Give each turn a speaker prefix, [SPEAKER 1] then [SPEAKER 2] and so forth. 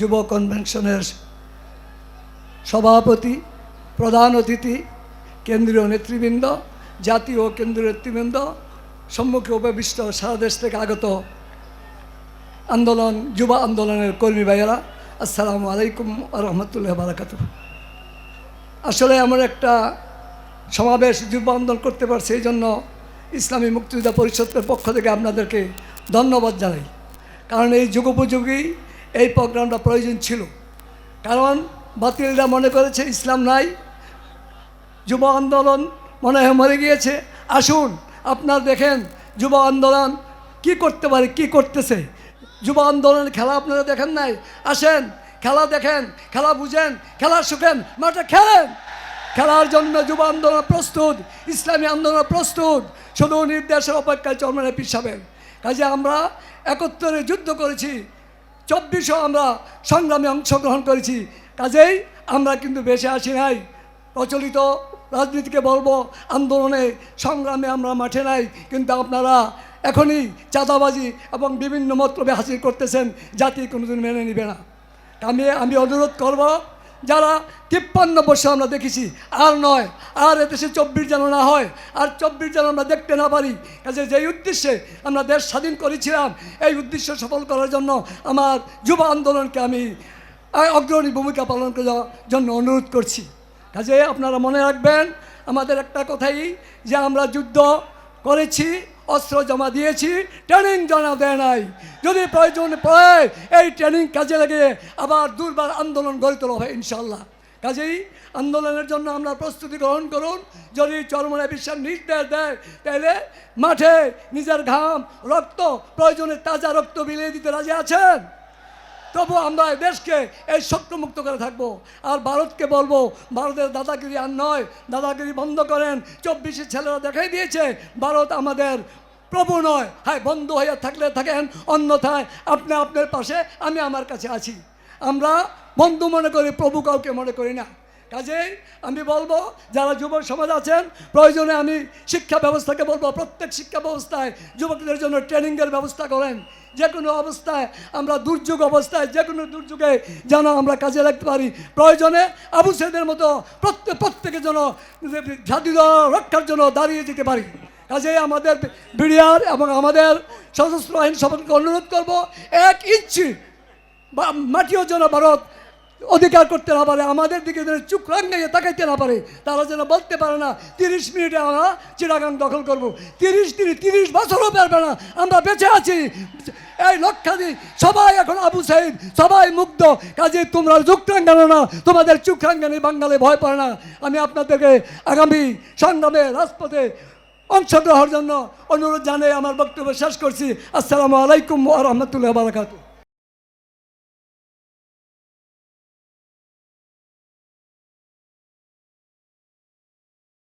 [SPEAKER 1] যুব কনভেনশনের সভাপতি, প্রধান অতিথি, কেন্দ্রীয় নেতৃবৃন্দ, জাতীয় কেন্দ্রীয় নেতৃবৃন্দ, সম্মুখে উপবিষ্ট সারা দেশ থেকে আগত আন্দোলন, যুব আন্দোলনের কর্মী ভাইয়েরা, আসসালামু আলাইকুম রহমতুল্লাহ বারাকাতু আসলে আমার একটা সমাবেশ যুব আন্দোলন করতে পারছে, এই জন্য ইসলামী মুক্তিযোদ্ধা পরিষদের পক্ষ থেকে আপনাদেরকে ধন্যবাদ জানাই। কারণ এই যুগোপযোগী এই প্রোগ্রামটা প্রয়োজন ছিল। কারণ বাতিলরা মনে করেছে ইসলাম নাই। যুব আন্দোলন মনে হয় মরে গিয়েছে। আসুন, আপনার দেখেন যুব আন্দোলন কি করতে পারে, কি করতেছে। যুব আন্দোলনের খেলা আপনারা দেখেন নাই? আসেন, খেলা দেখেন, খেলা বুঝেন, খেলা শুকেন মাঠে খেলেন। খেলার জন্য যুব আন্দোলন প্রস্তুত, ইসলামী আন্দোলন প্রস্তুত। শুধু নির্দেশের অপেক্ষায় চরমানে পিছাবেন কাজে আমরা একত্রে যুদ্ধ করেছি। চব্বিশও আমরা সংগ্রামে অংশগ্রহণ করেছি। কাজেই আমরা কিন্তু বেঁচে আসি নাই। প্রচলিত রাজনীতিকে বলব, আন্দোলনে, সংগ্রামে আমরা মাঠে নাই। কিন্তু আপনারা এখনই চাঁদাবাজি এবং বিভিন্ন মতলবে হাসিল করতেছেন, জাতি কোনোদিন মেনে নিবে না। আমি আমি অনুরোধ করব যারা তিপ্পান্ন বছর আমরা দেখেছি, আর নয়, আর এদেশে চব্বিশ যেন না হয়, আর চব্বিশ যেন আমরা দেখতে না পারি। কাজে যেই উদ্দেশ্যে আমরা দেশ স্বাধীন করেছিলাম, এই উদ্দেশ্য সফল করার জন্য আমার যুব আন্দোলনকে আমি অগ্রণী ভূমিকা পালন করার জন্য অনুরোধ করছি। কাজে আপনারা মনে রাখবেন, আমাদের একটা কথাই যে আমরা যুদ্ধ করেছি অস্ত্র জমা দিয়েছি ট্রেনিং জমা দেয় নাই। যদি প্রয়োজন পড়ে, এই ট্রেনিং কাজে লাগে আবার দুর্বার আন্দোলন গড়ে তোলা হয় ইনশাল্লাহ কাজেই আন্দোলনের জন্য আমরা প্রস্তুতি গ্রহণ করুন। যদি চরমনে বিশ্বাস নির্দেশ দেয়, তাহলে মাঠে নিজের ঘাম, রক্ত, প্রয়োজনে তাজা রক্ত বিলিয়ে দিতে রাজি আছেন? তবু আমরা দেশকে এই শক্তমুক্ত করে থাকব। আর ভারতকে বলব, ভারতের দাদাগিরি আর নয়, দাদাগিরি বন্ধ করেন। চব্বিশে ছেলেরা দেখাই দিয়েছে, ভারত আমাদের প্রভু নয়। হ্যাঁ বন্ধু হয়ে থাকলে থাকেন, অন্যথায় আপনি আপনার পাশে, আমি আমার কাছে আছি। আমরা বন্ধু মনে করি, প্রভু কাউকে মনে করি না। কাজেই আমি বলব, যারা যুব সমাজ আছেন, প্রয়োজনে আমি শিক্ষা ব্যবস্থাকে বলব, প্রত্যেক শিক্ষা ব্যবস্থায় যুবকদের জন্য ট্রেনিংয়ের ব্যবস্থা করেন। যে কোনো অবস্থায় আমরা দুর্যোগ অবস্থায় যে কোনো দুর্যোগে যেন আমরা কাজে লাগতে পারি। প্রয়োজনে আবু সেদের মতো প্রত্যেক প্রত্যেকের জন্য জাতীয় রক্ষার জন্য দাঁড়িয়ে যেতে পারি। কাজেই আমাদের বিডিআর এবং আমাদের সশস্ত্র বাহিনী সবাইকে অনুরোধ করব, এক ইঞ্চি মাটিও যেন ভারত অধিকার করতে না পারে, আমাদের দিকে যেন চুপ রাঙ্গাইয়ে তাকাইতে না পারে, তারা যেন বলতে পারে না, তিরিশ মিনিটে আমরা চিরাগাং দখল করব। তিরিশ দিনে তিরিশ বছরও পারবে না, আমরা বেঁচে আছি। এই লক্ষাধিক, সবাই এখন আবু সাইদ, সবাই মুগ্ধ। কাজে তোমরা যুক্তাঙ্গানো না, তোমাদের চুক্রাঙ্গানি বাঙালি ভয় পায় না। আমি আপনাদেরকে আগামী সংগ্রামে রাজপথে অংশগ্রহণের জন্য অনুরোধ জানিয়ে আমার বক্তব্য শেষ করছি। আসসালামু আলাইকুম ও রহমতুল্লাহ ওয়া বারাকাতুহু।